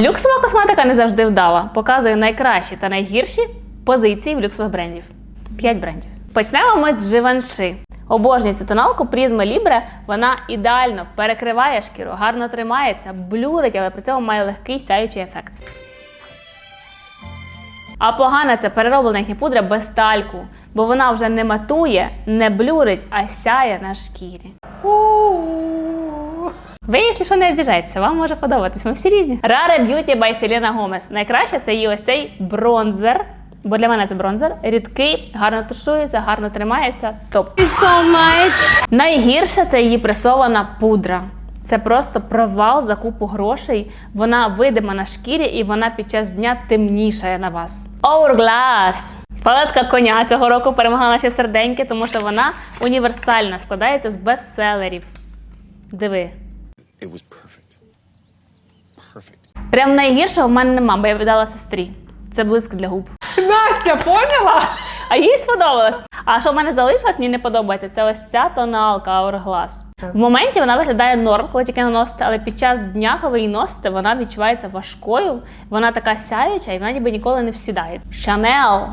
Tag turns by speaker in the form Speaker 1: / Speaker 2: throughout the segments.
Speaker 1: Люксова косметика не завжди вдала. Показує найкращі та найгірші позиції в люксових брендів. 5 брендів. Почнемо ми з Givenchy. Обожнюю цю тоналку Prisma Libre. Вона ідеально перекриває шкіру, гарно тримається, блюрить, але при цьому має легкий сяючий ефект. А погана це перероблена їхня пудра без тальку, бо вона вже не матує, не блюрить, а сяє на шкірі. Ви, якщо що, не обіжайтеся, вам може подобатись. Ми всі різні. Rare Beauty by Selena Gomez. Найкраще це її ось цей бронзер. Бо для мене це бронзер. Рідкий, гарно тушується, гарно тримається. Топ. Найгірше це її пресована пудра. Це просто провал за купу грошей. Вона видима на шкірі і вона під час дня темнішає на вас. Hourglass. Палетка коня цього року перемогла наші серденьки, тому що вона універсальна, складається з бестселерів. Диви.
Speaker 2: It was perfect. Perfect.
Speaker 1: Прям найгіршого в мене нема, бо я віддала сестрі. Це блиск для губ.
Speaker 3: Настя, поняла?
Speaker 1: А їй сподобалось. А що в мене залишилось, мені не подобається. Це ось ця тоналка Hourglass. В моменті вона виглядає норм, коли тільки наносите, але під час дня, коли її носите, вона відчувається важкою. Вона така сяюча і вона ніби ніколи не всідає. Chanel.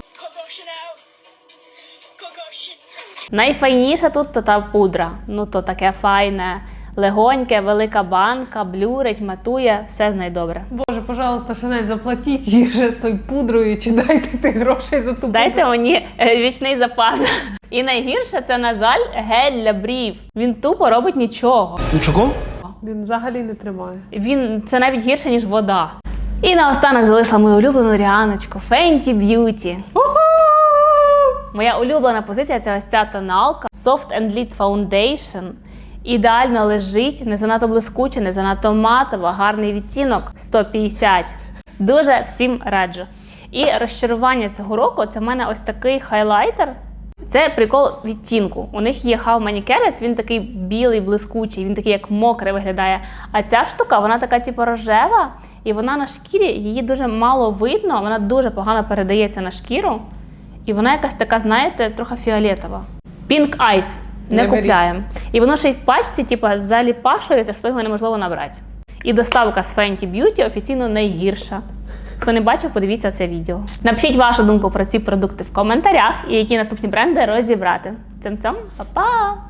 Speaker 1: Найфайніша тут то та пудра. Ну то таке файне, легоньке, велика банка, блюрить, матує, все з нею добре.
Speaker 3: Боже, пожалуйста, Шанель, заплатіть їй же той пудрою чи дайте ти грошей за ту
Speaker 1: Дайте мені е, річний запас. І найгірше це, на жаль, гель для брів. Він тупо робить нічого.
Speaker 3: пудру. Він взагалі не тримає.
Speaker 1: Він це навіть гірше, ніж вода. І наостанок залишила мою улюблену ріаночку Fenty Beauty. Моя улюблена позиція це ось ця тоналка Soft and Lit Foundation. Ідеально лежить, не занадто блискуче, не занадто матова, гарний відтінок 150. Дуже всім раджу. І розчарування цього року це в мене ось такий хайлайтер. Це прикол відтінку. У них є How Many Carats, він такий білий, блискучий, він такий як мокрий виглядає. А ця штука, вона така, типу, рожева, і вона на шкірі, її дуже мало видно, вона дуже погано передається на шкіру. І вона якась така, знаєте, трохи фіолетова. Pink Ice. Не,
Speaker 3: Не
Speaker 1: купляємо. І воно ще й в пачці, типу, заліпашується, що його неможливо набрати. І доставка з Fenty Beauty офіційно найгірша. Хто не бачив, подивіться це відео. Напишіть вашу думку про ці продукти в коментарях і які наступні бренди розібрати. Цим-цям, па-па!